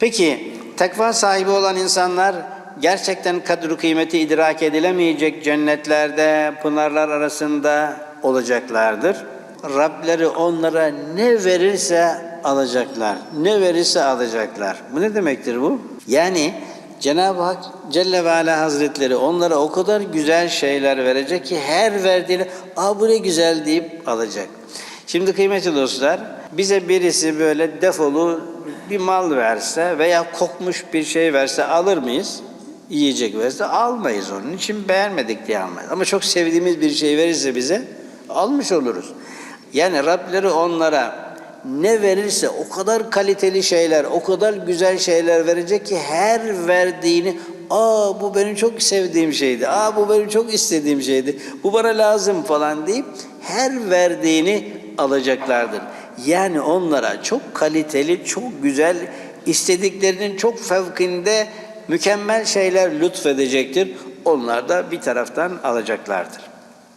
Peki takva sahibi olan insanlar gerçekten kadru kıymeti idrak edilemeyecek cennetlerde, pınarlar arasında olacaklardır. Rableri onlara ne verirse alacaklar. Ne verirse alacaklar. Bu ne demektir bu? Yani Cenab-ı Hak Celle ve Ala Hazretleri onlara o kadar güzel şeyler verecek ki her verdiğini ''Aa bu ne güzel'' deyip alacak. Şimdi kıymetli dostlar bize birisi böyle defolu bir mal verse veya kokmuş bir şey verse alır mıyız? Yiyecek verse almayız onun için beğenmedik diye almayız. Ama çok sevdiğimiz bir şey verirse bize almış oluruz. Yani Rableri onlara ne verirse o kadar kaliteli şeyler, o kadar güzel şeyler verecek ki her verdiğini aa bu benim çok sevdiğim şeydi, aa bu benim çok istediğim şeydi, bu bana lazım falan deyip her verdiğini alacaklardır. Yani onlara çok kaliteli, çok güzel, istediklerinin çok fevkinde mükemmel şeyler lütfedecektir. Onlar da bir taraftan alacaklardır.